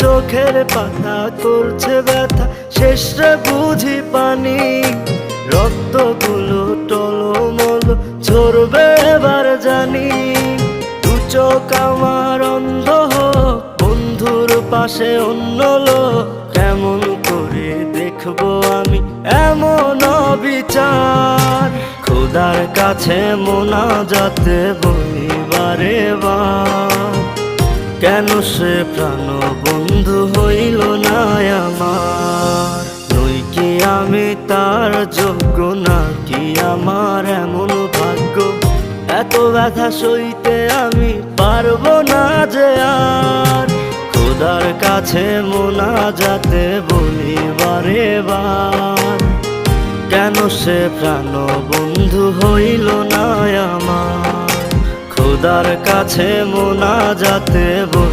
চোখের পাতা করছে ব্যথা। শেষে বুঝি পানি। রক্তগুলো টলমল, ঝরবে এবার জানি। দু চোখ আমার অন্ধ বন্ধুর পাশে অন্য লোক। কেমন করে দেখব আমি এমন বিচার খোদার কাছে মোনা যাতে বলি বারে বার। কেন সে প্রাণ বন্ধু হইল না আমার? নই কি আমি তার যোগ্য নাকি আমার এমন ভাগ্য? এত ব্যথা সইতে আমি পারব না যে আর। খোদার কাছে মোনা যাতে বলি বারে কেন সে প্রাণ বন্ধু হইল না খোদার কাছে মোনা যাতে বলি